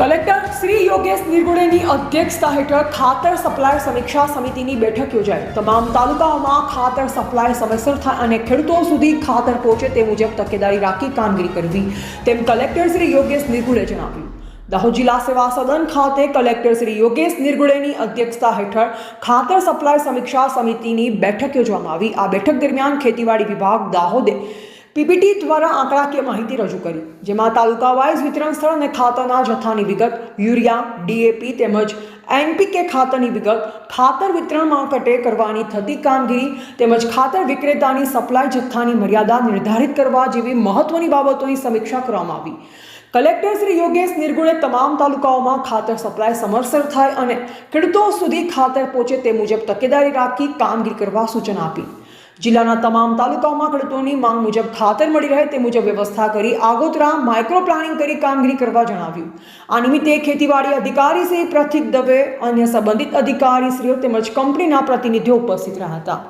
Collector Shri Yogesh નિર્ગુણેની અધ્યક્ષતા હેઠળ ખાતર સપ્લાય સમીક્ષા સમિતિની બેઠક યોજાઈ. તમામ તાલુકાઓમાં ખાતર સપ્લાય સમયસર થાય અને ખેડૂતો સુધી ખાતર પહોંચે તે મુજબ તકેદારી રાખી કામગીરી કરવી, તેમ કલેક્ટર શ્રી યોગેશ નિર્ગુડે જણાવ્યું. દાહોદ જિલ્લા સેવા સદન ખાતે કલેક્ટર શ્રી યોગેશ નિર્ગુડેની અધ્યક્ષતા હેઠળ ખાતર સપ્લાય સમીક્ષા સમિતિની બેઠક યોજવામાં આવી. આ બેઠક દરમિયાન ખેતીવાડી વિભાગ દાહોદે પીપીટી દ્વારા આંકડાકીય માહિતી રજૂ કરી, જેમાં તાલુકા વાઇઝ વિતરણ સ્થળ અને ખાતરના જથ્થાની વિગત, યુરિયા, ડીએપી તેમજ એનપીકે ખાતરની વિગત, ખાતર વિતરણ માર્કેટે કરવાની થતી કામગીરી તેમજ ખાતર વિક્રેતાની સપ્લાય જથ્થાની મર્યાદા નિર્ધારિત કરવા જેવી મહત્વની બાબતોની સમીક્ષા કરવામાં આવી. કલેક્ટર શ્રી યોગેશ નિર્ગુણે તમામ તાલુકાઓમાં ખાતર સપ્લાય સમરસર થાય અને ખેડૂતો સુધી ખાતર પહોંચે તે મુજબ તકેદારી રાખી કામગીરી કરવા સૂચના આપી. જિલ્લાના તમામ તાલુકાઓમાં ખેડૂતોની માંગ મુજબ ખાતર મળી રહે તે મુજબ વ્યવસ્થા કરી આગોતરા માઇક્રો પ્લાનિંગ કરી કામગીરી કરવા જણાવ્યું. આ નિમિત્તે ખેતીવાડી અધિકારી શ્રી પ્રથિક દવે, અન્ય સંબંધિત અધિકારીશ્રીઓ તેમજ કંપનીના પ્રતિનિધિઓ ઉપસ્થિત રહ્યા હતા.